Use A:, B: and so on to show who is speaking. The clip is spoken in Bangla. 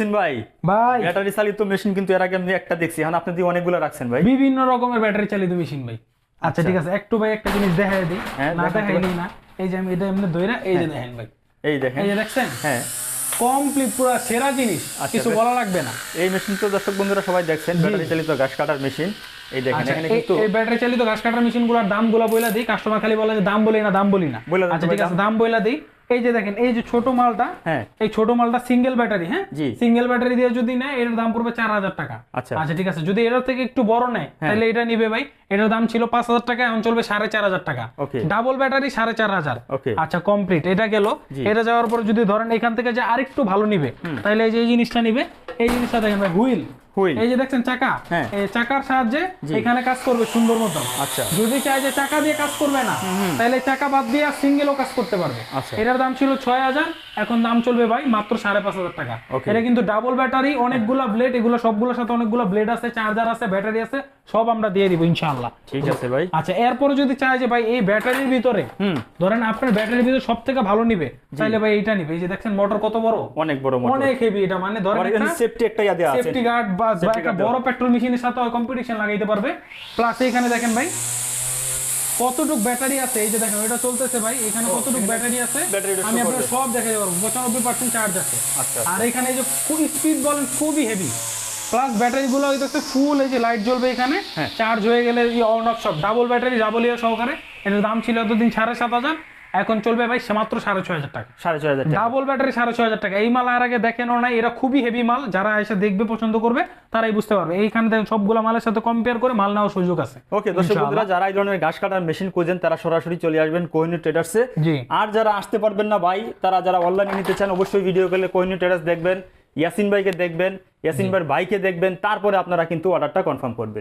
A: ভাই?
B: ভাই।
A: ব্যাটারি চালিত মেশিন কিন্তু এর আগে আমি একটা দেখছি। এখন আপনি দিয়ে অনেকগুলো রাখছেন ভাই।
B: বিভিন্ন রকমের ব্যাটারি চালিত মেশিন ভাই। আচ্ছা
A: আচ্ছা।
B: ঠিক আছে। একটু ভাই একটা জিনিস দেখাই দিই। না
A: দেখান
B: না। এই যে আমি এটা এমনি দইরা এই যে দেখেন ভাই।
A: এই দেখেন।
B: এই যে দেখছেন?
A: হ্যাঁ।
B: কমপ্লিট পুরো সেরা জিনিস।
A: আচ্ছা,
B: কিছু বলা লাগবে না।
A: এই মেশিন তো দর্শক বন্ধুরা সবাই দেখছেন। ব্যাটারি চালিত ঘাস কাটার মেশিন এই দেখেন
B: আচ্ছা
A: এখানে কিন্তু
B: এই ব্যাটারি চালিত ঘাস কাটার মেশিনগুলোর দামগুলো বইলা দিই। কাস্টমার খালি বলে যে দাম বলি না দাম বলি না। আচ্ছা ঠিক আছে দাম বইলা দিই। এই যে দেখেন এই যে ছোট মালটা
A: হ্যাঁ।
B: এই ছোট মালটা সিঙ্গেল ব্যাটারি হ্যাঁ। সিঙ্গেল ব্যাটারি দিয়ে যদি নেয় এর দাম পড়বে চার হাজার টাকা।
A: আচ্ছা।
B: আচ্ছা ঠিক আছে। যদি এটার থেকে একটু বড় নেয়
A: হ্যাঁ।
B: তাহলে এটা নিবে ভাই। এটার দাম ছিল পাঁচ হাজার টাকা এখন চলবে সাড়ে চার হাজার টাকা. ডাবল ব্যাটারি সাড়ে চার হাজার। আচ্ছা কমপ্লিট এটা গেল। এটা যাওয়ার পর যদি ধরেন এখান থেকে যে আরেকটু ভালো নিবে তাহলে এই যে এই জিনিসটা নিবে এই জিনিসটা দেখেন ভাই হুইল
A: হুইল
B: এই যে দেখছেন চাকা?
A: হ্যাঁ।
B: এই চাকার সাহায্যে এখানে কাজ করবে সুন্দর মতো।
A: আচ্ছা।
B: যদি চাই যে চাকা দিয়ে কাজ করবে না তাহলে চাকা বাদ দিয়ে সিঙ্গেলও কাজ করতে পারবে।
A: আচ্ছা।
B: এটার দাম ছিল ছয় হাজার এখন দাম চলবে ভাই মাত্র সাড়ে পাঁচ হাজার টাকা। এটা কিন্তু ডাবল ব্যাটারি অনেকগুলা ব্লেড এগুলো সবগুলোর সাথে অনেকগুলো ব্লেড আছে চার্জার আছে ব্যাটারি আছে সব আমরা দিয়ে দিব ইনশাআল্লাহ।
A: ঠিক আছে ভাই।
B: আচ্ছা এরপরে যদি চাই যে ভাই এই ব্যাটারির ভিতরে ধরেন আপনার ব্যাটারির ভিতরে সব থেকে ভালো নিবে তাহলে ভাই এইটা নিবে। এই যে দেখছেন মোটর কত বড়?
A: অনেক বড় মোটর
B: অনেক হেভি এটা মানে ধরেন
A: সেফটি একটা ইয়া আছে।
B: সেফটি গার্ড বা বা
A: Safety
B: একটা বড় পেট্রোল মেশিনের সাথে কম্পিটিশন লাগাইতে পারবে। প্লাস এখানে দেখেন ভাই কতটুক ব্যাটারি আছে এই যে দেখেন এটা চলতেছে ভাই এখানে কতটুক ব্যাটারি আছে আমি আপনার সব দেখাতে পারব পঁচানব্বই পার্সেন্ট চার্জ আছে।
A: আচ্ছা
B: আর এখানে এই যে খুব স্পিড বলেন খুবই হেভি প্লাস ব্যাটারি গুলো হইতেছে ফুল এই যে লাইট জ্বলবে এখানে
A: হ্যাঁ।
B: চার্জ হয়ে গেলে অন অফ সব ডাবল ব্যাটারি ডাবল ইয়ে সহকারে। এটার দাম ছিল এতদিন সাড়ে সাত হাজার। এখন চলবে ভাই সে মাত্র সাড়ে ছয় হাজার টাকা।
A: সাড়ে ছয় হাজার
B: ডাবল ব্যাটারি সাড়ে ছয় হাজার টাকা। এই মাল আর আগে দেখেন নাই এরা খুবই হেভি মাল। যারা এসে দেখবে পছন্দ করবে তারাই বুঝতে পারবে। এইখানে দেখেন সবগুলো মালের সাথে কম্পেয়ার করে মাল নেওয়ার সুযোগ আছে।
A: ওকে দর্শক। বন্ধুরা যারা এই ধরনের ঘাস কাটার মেশিন খুঁজেন তারা সরাসরি চলে আসবেন কোহিনুর ট্রেডার্সে আর যারা আসতে পারবেন না ভাই তারা যারা অনলাইনে নিতে চান অবশ্যই ভিডিও কলে কোহিনুর ট্রেডার্স দেখবেন ইয়াসিন ভাইকে দেখবেন ইয়াসিন ভাইয়ের ভাইকে দেখবেন তারপরে আপনারা কিন্তু অর্ডারটা কনফার্ম করবেন।